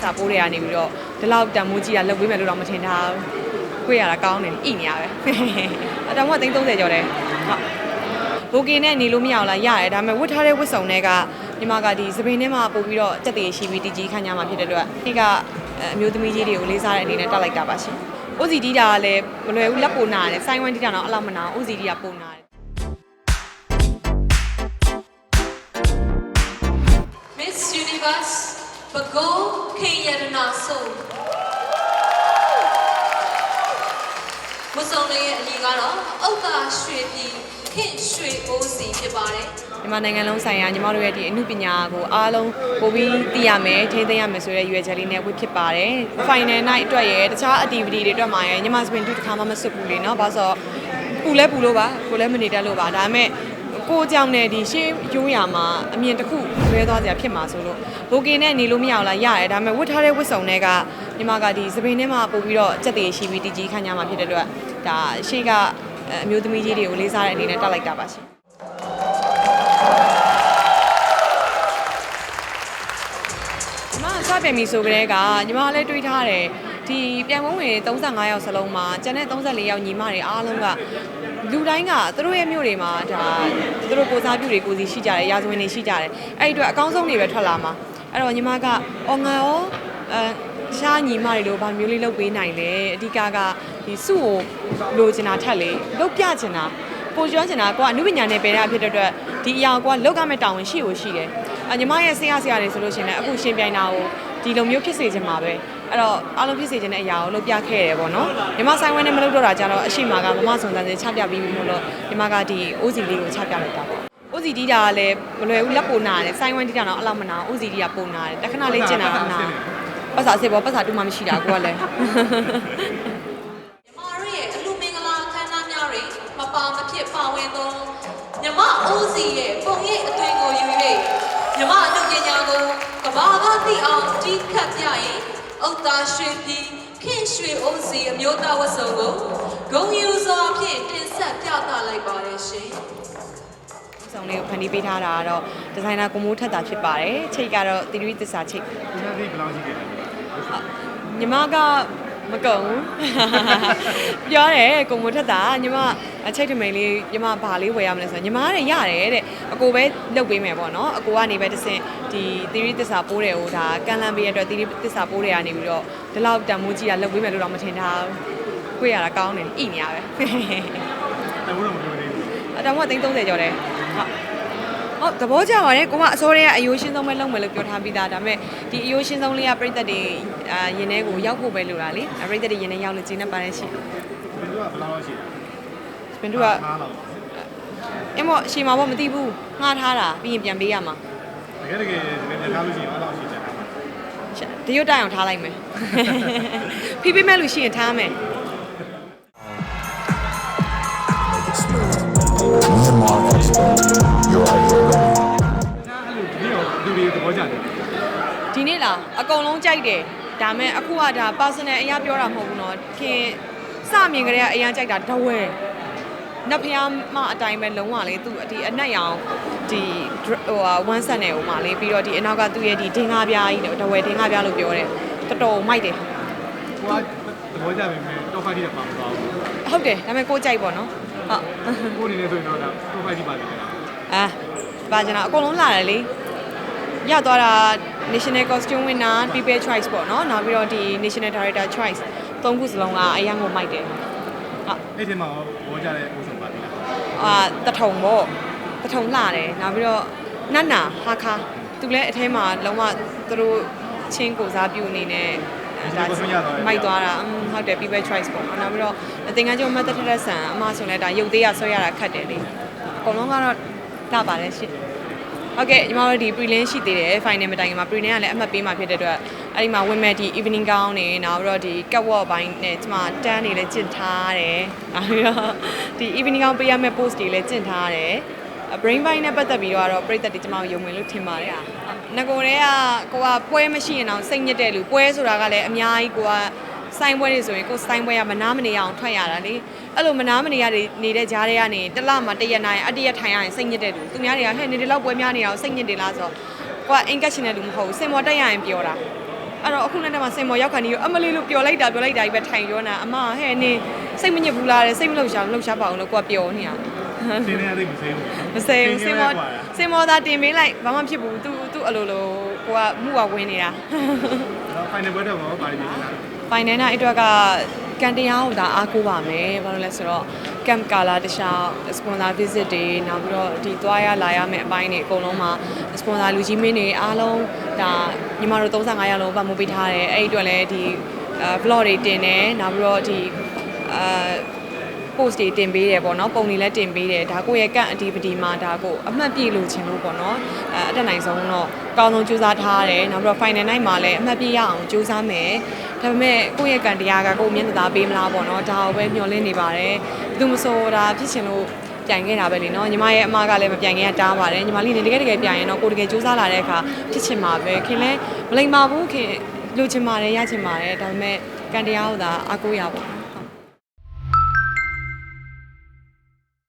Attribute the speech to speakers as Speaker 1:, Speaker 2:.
Speaker 1: စ္စာပိုးတွေကနေပြီးတော့ဒီလောက်တန်မိုးကြီးတာလုပ်ပေးမယ်လို့တော့မထင်ထားဘူးခွေရတာကောင်းတယ်ဣနေရပဲအတောင်ကသိန်း30ကျော်တယ်ဟုတ်ဘိုကင်နဲ့နေလို့မရအောင်လားရတယ်ဒါပေမဲ့ဝတ်ထားတဲ့ဝတ်စုံတွေကညီမကဒီစပင်းထဲမှာပို့ပြီးတော့စက်သေးရှိပြီးတကြီးခန့်ညာမှာဖြစ်တဲ့အတွက်ဒီကအမျိုးသမီးကြီးတွေကိုလေးစားတဲ့အနေနဲ့တက်လိုက်တာပါရှင်။ OCD တာကလည်းမလွယ်ဘူးလက်ပိုနာတယ်စိုင်းဝမ်းတီတာတော့အလောက်မနာဘူး OCD ကပိုနာတယ်
Speaker 2: Miss Universe ဘဂုံခေရတနာဆိုမစုံလေးရဲ့အကြီးကတော့အုတ်သာရွှေပြည်ခင်ရွှေအိုးစီဖြစ်ပါတယ်
Speaker 1: မြန်မာနိုင်ငံလုံးဆိုင်ရာညီမတို့ရဲ့ဒီအမှုပညာကိုအားလုံးပိုပြီးသိရမယ်ထိသိရမယ်ဆိုတဲ့ရွေးချက်လေးနဲ့ဝစ်ဖြစ်ပါတယ်။ Final night အတွက်ရယ်တခြား activity တွေအတွက်မှာရယ်ညီမစပင်တူတစ်ခါမှမစွတ်ဘူးလေနော်။ဘာလို့ဆိုပူလဲပူလို့ပါကိုလဲမနေတတ်လို့ပါဒါပေမဲ့ ကိုကြောင့်နဲ့ဒီရှေးရိုးရာမှာအမြင်တစ်ခုလွဲသွားစရာဖြစ်မှာဆိုလို့ဘိုကင်နဲ့နေလို့မရအောင်လားရတယ်ဒါပေမဲ့ဝတ်ထားတဲ့ဝတ်စုံတွေကညီမကဒီစပင်ထဲမှာပို့ပြီးတော့စက်သေးရှိပြီးတကြီးခန့်ညာမှာဖြစ်တဲ့အတွက်ဒါရှေးကအမျိုးသမီးကြီးတွေကိုလေးစားတဲ့အနေနဲ့တက်လိုက်တာပါရှင်ညီမကစပြန်ပြီဆိုကြတဲ့ကညီမကလည်းတွေးထားတယ်ဒီပြန်ဝင်ဝင်35ယောက်စလုံးမှာကျန်တဲ့34ယောက်ညီမတွေအားလုံးက လူတိုင်းကသူတို့ရဲ့မြို့တွေမှာဒါသူတို့ကိုစားပြုတွေကိုစီရှိကြတယ်ရာဇဝင်တွေရှိကြတယ်အဲ့ဒီအတွက်အကောင်းဆုံးတွေပဲထွက်လာမှာအဲ့တော့ညီမကအော်ငါရောအဲရှားညီမတွေလို့ဗာမျိုးလေးလုပ်ပေးနိုင်လေအဓိကကဒီစုကိုလိုချင်တာထက်လေလုပ်ပြချင်တာပိုကျွမ်းချင်တာကိုကအနုပညာနယ်ပယ်တာဖြစ်တဲ့အတွက်ဒီအရာကိုကလောက်ကမဲ့တာဝန်ရှိကိုရှိတယ်အညီမရဲ့ဆရာဆရာတွေဆိုလို့ရှိရင်လည်းအခုရှင်ပြိုင်တာကိုဒီလိုမျိုးဖြစ်စေချင်မှာပဲ အဲ့တော့အားလုံးဖြစ်စေချင်တဲ့အရာကိုလုပ်ပြခဲ့ရတယ်ပေါ့နော်ညီမဆိုင်ဝဲနဲ့မလုပ်တော့တာကြတော့အရှိမကမမစုံစမ်းစေချပြပြီးပြီမို့လို့ညီမကဒီ OC လေးကိုချပြလိုက်တာပေါ့ OCD တာကလည်းမလွယ်ဘူးလက်ပိုနာတယ်ဆိုင်ဝမ်တီတာတော့အလောက်မနာ OCD ကပိုနာတယ်တခဏလေးကျင်တာကနာပတ်စာစစ်ပေါ်ပတ်စာတူမှမရှိတာကိုကလည်း
Speaker 2: ညီမတို့ရဲ့အလူမင်္ဂလာအခမ်းအနားများတွေမပါမဖြစ်ပါဝင်သောညီမအိုးစီရဲ့ပုံရိပ်အသွင်ကိုယူ၍ညီမအမှုပညာကိုကဘာကသိအောင်တီးခတ်ပြရင် ဥက္ကာရွှေပြည်ခင်ရွှေအိုးစီအမျိုးသားဝတ်စုံကိုဂုံယူစွာဖြင့်တင်ဆက်ပြသလိုက်ပါတယ်ရှင်
Speaker 1: စုံလေးကိုဖန်တီးပေးထားတာကတော့ဒီဇိုင်နာကိုမိုးထက်တာဖြစ်ပါတယ်ချိတ်ကတော့သီရိသစ္စာချိတ်
Speaker 3: ဒီနေ့ဒီဘယ်လောက်ရှိခဲ့လဲ
Speaker 1: ညီမက မကုန်ဘူးပြောတယ်ကိုမိုးထက်တာညီမအချိတ်ထမိန်လေးညီမဘာလေးဝယ်ရမလဲဆိုတော့ညီမကလည်းရတယ်တဲ့အကိုပဲလုပ်ပေးမယ်ပေါ့နော်အကိုကနေပဲတစ်ဆင့်ဒီသီရိသစ္စာပိုးတွေကိုဒါကန်လန်ပေးရတဲ့အတွက်သီရိသစ္စာပိုးတွေကနေပြီးတော့ဒီလောက်တန်မိုးကြီးတာလုပ်ပေးမယ်လို့တော့မထင်ထားဘူးခွေရတာကောင်းတယ်ဣနေရပဲ
Speaker 3: တဘူးတော့မပြောသေးဘူး
Speaker 1: အတောင်ကသိန်း30ကျော်တယ်ဟုတ် ဟုတ်သဘောကျပါတယ်ကိုကအစိုးရကအယိုးရှင်းဆုံးပဲလုပ်မယ်လို့ပြောထားပြီးသားဒါပေမဲ့ဒီအယိုးရှင်းဆုံးလေးကပြိသက်တွေအာရင်ထဲကိုရောက်ဖို့ပဲလိုတာလေအပြိသက်တွေရင်ထဲရောက်လို့ကျင်းနေပါတယ်ရှင်
Speaker 3: ဒီကဘယ်လောက်ရှိလဲ
Speaker 1: စပင်တို့က
Speaker 3: အားလောက်
Speaker 1: အမောရှီမှာပေါ့မသိဘူးငှားထားတာပြီးရင်ပြန်ပေးရမှာ
Speaker 3: တကယ်တကယ်ဒီနေ့ထားလို့ရှိရင်အားလောက်ရှိတယ်
Speaker 1: တရွတ်တိုင်အောင်ထားလိုက်မယ်ဖိပေးမဲ့လို့ရှိရင်ထားမယ် အကုန်လုံးကြိုက်တယ်ဒါမဲ့အခုကဒါ personal အရာပြောတာမဟုတ်ဘူးเนาะခင်စမြင်ကြတဲ့အရာကြိုက်တာတဝဲနတ်ဖျားမအတိုင်းပဲလုံးဝလေသူဒီအနက်ရောင်ဒီဟိုဟာဝမ်းဆက်နေဟိုမှာလေပြီးတော့ဒီအနောက်ကသူ့ရဲ့ဒီဒင်းကားပြားကြီးတဝဲဒင်းကားပြားလို့ပြောတယ်တော်တော်မိုက်တယ်
Speaker 3: ကိုကသဘောကျပေမဲ့တော့ဖိုက်တိတော့ပါမသွားဘူး
Speaker 1: ဟုတ်တယ်ဒါပေမဲ့ကိုကြိုက်ပေါ့နော်ဟုတ်
Speaker 3: ကိုအနေနဲ့ဆိုရင်တော့တော့ဖိုက်တိပါပြီလေ
Speaker 1: အာပါကျွန်တော်အကုန်လုံးလာတယ်လေရသွားတာ national costume winner people choice ပေါ့နော်နောက်ပြီးတော့ဒီ national director choice သုံးခုစလုံးကအရင်ကိုမိုက်တယ်ဟုတ်
Speaker 3: အဲ့ဒီမှာသဘောကျတဲ့ဥစ္စာပါပြီလား
Speaker 1: အာတထုံပေါ့တထုံလှတယ်နောက်ပြီးတော့နတ်နာဟာခါသူလည်းအထဲမှာလုံးဝသူတို့ချင်းကိုစားပြုအနေနဲ့မိုက်သွားတာอืมဟုတ်တယ် people choice ပေါ့နောက်ပြီးတော့သင်္ကန်းကျောင်းမတ်တထက်ဆန်အမဆိုလဲဒါရုပ်သေးရဆွဲရတာခတ်တယ်လေအကုန်လုံးကတော့လှပါတယ်ရှင့် ဟုတ်ကဲ့ညီမတို့ဒီ prelim ရှိသေးတယ် final မတိုင်ခင်မှာ prelim ကလည်းအမှတ်ပေးမှာဖြစ်တဲ့အတွက်အဲ့ဒီမှာ women ဒီ evening gown နေနောက်ပြီးတော့ဒီ catwalk ဘိုင်းနဲ့ကျွန်မတန်းနေလည်းကျင့်ထားတယ်နောက်ပြီးတော့ဒီ evening gown ပေးရမယ့် post တွေလည်းကျင့်ထားတယ် brain bind နဲ့ပတ်သက်ပြီးတော့ပြိသက်တွေကျွန်မယုံဝင်လို့ထင်ပါတယ်။ငကိုတည်းကကိုကပွဲမရှိရင်တော့စိတ်ညစ်တဲ့လူပွဲဆိုတာကလည်းအများကြီးကိုကစိုင်းပွဲတွေဆိုရင်ကိုစိုင်းပွဲကမနာမနေအောင်ထွက်ရတာလေ အဲ့လိုမနာမနေရနေနေတဲ့ကြားတွေကနေတစ်လမှတစ်ရက်နိုင်အတရက်ထိုင်ရရင်စိတ်ညစ်တဲ့လူသူများတွေကဟဲ့နေဒီလောက်ပွဲများနေအောင်စိတ်ညစ်တယ်လားဆိုတော့ကိုက engage နေတဲ့လူမဟုတ်ဘူးစင်မော်တက်ရရင်ပြောတာအဲ့တော့အခုနဲ့တည်းမှာစင်မော်ရောက်ခါနေရောအမလေးလို့ပျော်လိုက်တာပျော်လိုက်တာကြီးပဲထိုင်ပြောနေတာအမဟဲ့နင်းစိတ်မညစ်ဘူးလားတဲ့စိတ်မလှုပ်ရှားဘူးလှုပ်ရှားပါအောင်လို့ကိုကပျော်နေတာ
Speaker 3: စင်းနေရသိမစင်းဘူး
Speaker 1: မစိမ်ဘူးစင်မော်စင်မော်သာတင်ပေးလိုက်ဘာမှဖြစ်ဘူးသူသူအလိုလိုကိုကမှုကဝင်နေတာ
Speaker 3: တော့ final ဘွဲတော့ဘာပါလိမ့်မယ်လား
Speaker 1: ဖိုင်နန်နာအတွက်က ကန်တရားကိုဒါအားကိုးပါမယ်ဘာလို့လဲဆိုတော့ camp ကာလာတခြား sponsor visit တွေနောက်ပြီးတော့ဒီသွားရလာရမယ့်အပိုင်းတွေအကုန်လုံးမှာ sponsor လူကြီးမင်းတွေအားလုံးဒါညီမတို့35ရောက်လုံးပတ်မှုပေးထားတယ်အဲ့ဒီအတွက်လည်းဒီအဲ vlog တွေတင်တယ်နောက်ပြီးတော့ဒီအာ post တွေတင်ပေးတယ်ပေါ့နော်ပုံတွေလည်းတင်ပေးတယ်ဒါကိုယ့်ရဲ့ကန့်အတီးပတီမှာဒါကိုအမှတ်ပြလို့ချင်လို့ပေါ့နော်အဲအတက်နိုင်ဆုံးတော့အကောင်းဆုံးကြိုးစားထားရတယ်နောက်ပြီးတော့ final night မှာလည်းအမှတ်ပြရအောင်ကြိုးစားမယ်ဒါပေမဲ့ကိုယ့်ရဲ့ကန့်တရားကကိုယ်မျက်နှာသားပေးမလားပေါ့နော်ဒါကိုပဲမျှော်လင့်နေပါတယ်ဘယ်သူမဆိုဒါဖြစ်ချင်လို့ပြိုင်ခဲ့တာပဲလေနော်ညီမရဲ့အမကလည်းမပြိုင်ခင်ကတားပါတယ်ညီမလေးနေတကယ်တကယ်ပြိုင်ရင်တော့ကိုယ်တကယ်ကြိုးစားလာတဲ့အခါဖြစ်ချင်မှာပဲခင်လဲမလိမ္မာဘူးခင်လိုချင်ပါတယ်ရချင်ပါတယ်ဒါပေမဲ့ကန့်တရားကိုသာအားကိုးရပါ